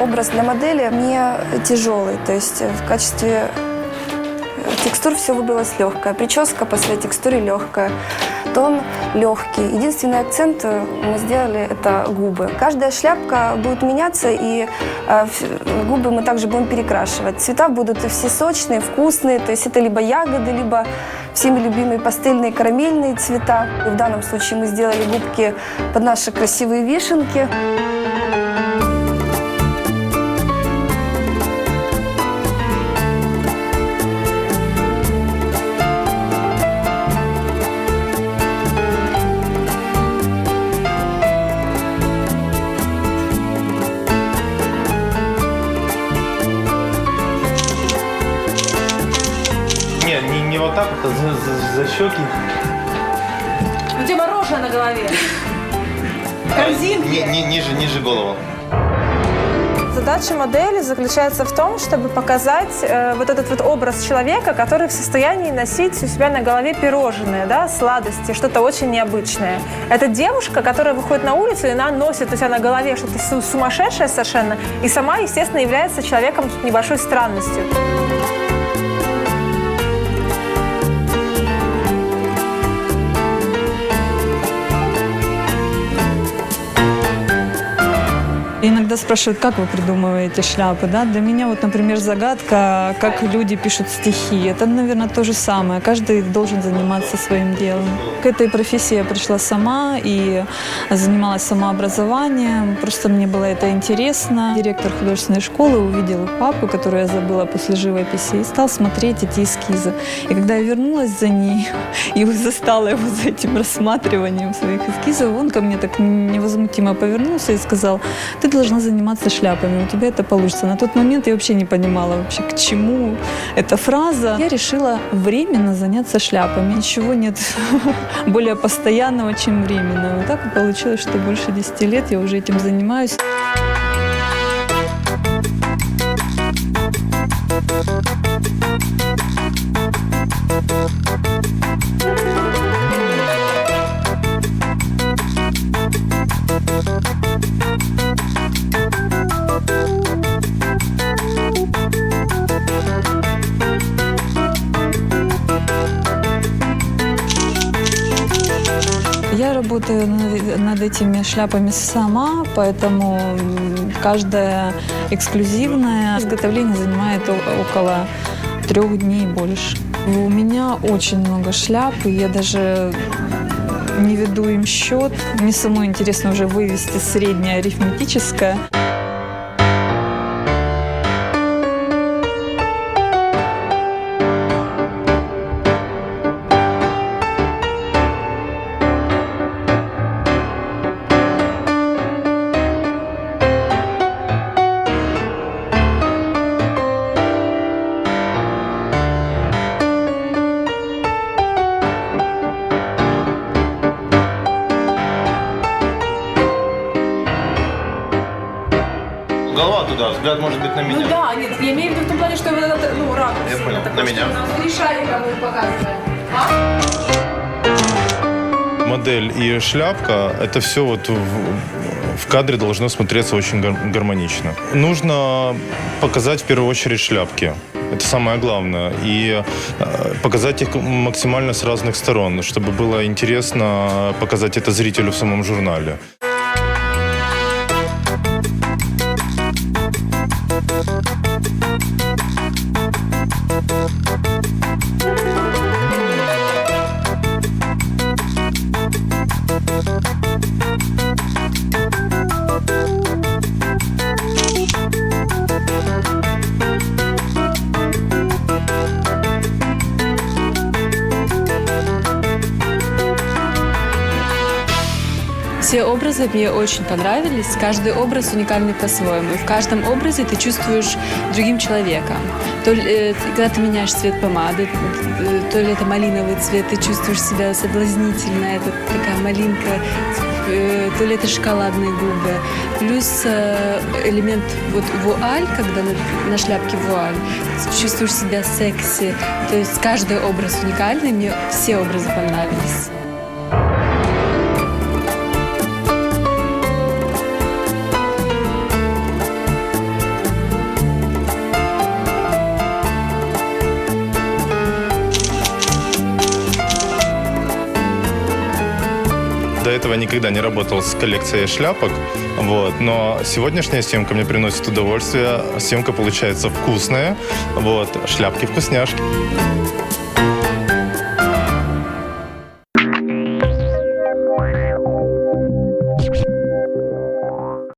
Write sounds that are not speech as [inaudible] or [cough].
образ для модели не тяжелый. То есть э, в качестве э, текстур все выбралось легкое. Прическа по своей текстуре легкая. Тон легкий. Единственный акцент э, мы сделали это губы. Каждая шляпка будет меняться, и губы мы также будем перекрашивать. Цвета будут все сочные, вкусные. То есть это либо ягоды, либо всеми любимые пастельные карамельные цвета. И в данном случае мы сделали губки под наши красивые вишенки. За, за- за щеки. У тебя мороженое на голове. Корзинки. Ни- ни- ниже, ниже голову. Задача модели заключается в том, чтобы показать э, вот этот вот образ человека, который в состоянии носить у себя на голове пирожные, да, сладости, что-то очень необычное. Это девушка, которая выходит на улицу, и она носит у себя на голове что-то су- сумасшедшее совершенно, и сама, естественно, является человеком с небольшой странностью. Іноді Иногда спрашивают, как вы придумываете шляпы, да? Для меня вот, например, загадка, как люди пишут стихи. Это, наверное, то же самое. Каждый должен заниматься своим делом. К этой профессии я пришла сама и занималась самообразованием. Просто мне было это интересно. Директор художественной школы увидел папу, которую я забыла после живописи, и стал смотреть эти эскизы. И когда я вернулась за ней и [laughs] застала его за этим рассматриванием своих эскизов, он ко мне так невозмутимо повернулся и сказал, ты должна заниматься шляпами, у тебя это получится. На тот момент я вообще не понимала вообще, к чему эта фраза. Я решила временно заняться шляпами. Ничего нет [laughs] более постоянного, чем временного. Так и получилось, что больше 10 лет я уже этим занимаюсь. Работаю над, этими шляпами сама, поэтому каждая эксклюзивное изготовление занимает около трех дней больше. У меня очень много шляп, и я даже не веду им счет. Мне самой интересно уже вывести среднее арифметическое. Голова туда, взгляд может быть на меня. Ну да, нет, я имею в виду в том плане, что вот этот, ну, ракурс. Я понял. На меня. Три шарика мы показываем. Модель и шляпка, это все вот в, в кадре должно смотреться очень гар- гармонично. Нужно показать в первую очередь шляпки. Это самое главное. И э, показать их максимально с разных сторон, чтобы было интересно показать это зрителю в самом журнале. Все образы мне очень понравились. Каждый образ уникальный по-своему. В каждом образе ты чувствуешь другим человеком. То ли, э, когда ты меняешь цвет помады, э, то ли это малиновый цвет, ты чувствуешь себя соблазнительно, это такая малинка, э, то ли это шоколадные губы. Плюс элемент вот вуаль, когда на, на шляпке вуаль, чувствуешь себя секси. То есть каждый образ уникальный, мне все образы понравились. До этого никогда не работал с коллекцией шляпок, вот, но сегодняшняя съемка мне приносит удовольствие. Съемка получается вкусная, вот, шляпки-вкусняшки.